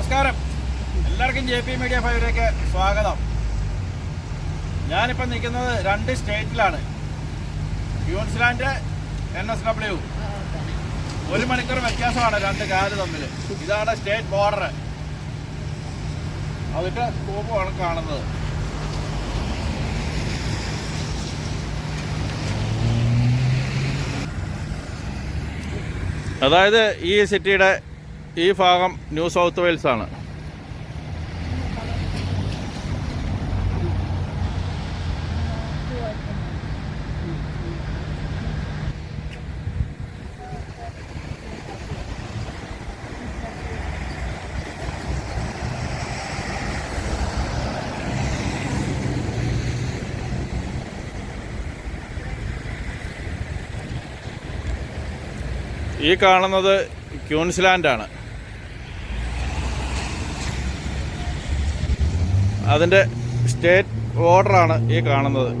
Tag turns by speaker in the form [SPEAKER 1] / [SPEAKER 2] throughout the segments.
[SPEAKER 1] നമസ്കാരം. എല്ലാവർക്കും J P media ഫൈവിലേക്ക് സ്വാഗതം. ഞാനിപ്പോൾ നിൽക്കുന്നത് രണ്ട് സ്റ്റേറ്റിലാണ്. Queensland N S W. ഒരു മണിക്കൂർ വ്യത്യാസമാണ് രണ്ട് കാൽ തമ്മിൽ ഇതാണ് സ്റ്റേറ്റ് ബോർഡർ അതിന്റെ സ്കോപ്പാണ് കാണുന്നത്. അതായത് ഈ സിറ്റിയുടെ ഈ ഭാഗം ന്യൂ സൗത്ത് വെയിൽസ് ആണ്. ഈ കാണുന്നത് ക്യൂൻസ്ലാൻഡാണ്. അതിന്റെ സ്റ്റേറ്റ് ബോർഡറാണ് ഈ കാണുന്നത്.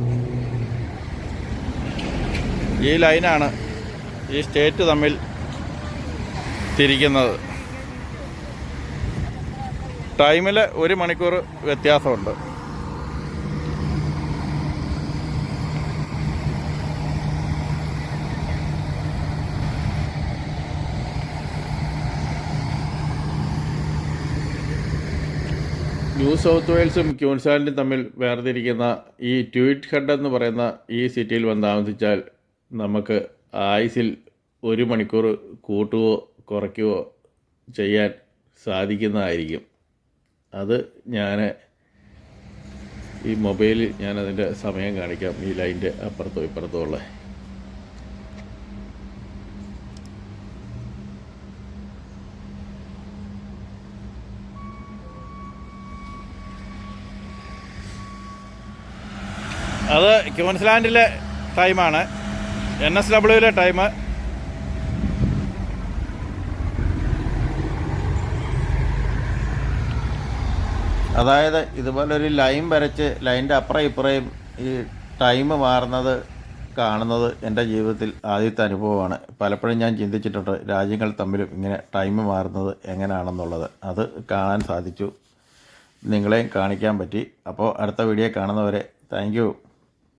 [SPEAKER 1] ഈ ലൈനാണ് ഈ സ്റ്റേറ്റ് തമ്മിൽ തിരിക്കുന്നത്. ടൈമിൽ ഒരു മണിക്കൂർ വ്യത്യാസമുണ്ട്. ന്യൂ സൗത്ത് വെയിൽസും ക്യൂൻസാൻഡും തമ്മിൽ വേർതിരിക്കുന്ന ഈ ട്വീറ്റ് ഹെഡ് എന്ന് പറയുന്ന ഈ സിറ്റിയിൽ വന്ന് താമസിച്ചാൽ നമുക്ക് ആയുസിൽ ഒരു മണിക്കൂർ കൂട്ടുകയോ കുറയ്ക്കുകയോ ചെയ്യാൻ സാധിക്കുന്നതായിരിക്കും. അത് ഞാൻ ഈ മൊബൈലിൽ ഞാനതിന്റെ സമയം കാണിക്കാം. ഈ ലൈന്റെ അപ്പുറത്തോ ഇപ്പുറത്തോ ഉള്ള അത് ക്യൂൻസ്ലാൻഡിലെ ടൈമാണ്. എൻ എസ് ഡബ്ല്യുവിലെ ടൈം അതായത് ഇതുപോലൊരു ലൈൻ വരച്ച് ലൈന്റെ അപ്പുറം ഇപ്പുറയും ഈ ടൈം മാറുന്നത് കാണുന്നത് എന്റെ ജീവിതത്തിൽ ആദ്യത്തെ അനുഭവമാണ്. പലപ്പോഴും ഞാൻ ചിന്തിച്ചിട്ടുണ്ട് രാജ്യങ്ങൾ തമ്മിലും ഇങ്ങനെ ടൈം മാറുന്നത് എങ്ങനെയാണെന്നുള്ളത് അത് കാണാൻ സാധിച്ചു. നിങ്ങളെയും കാണിക്കാൻ പറ്റി. അപ്പോൾ അടുത്ത വീഡിയോ കാണുന്നവരെ താങ്ക്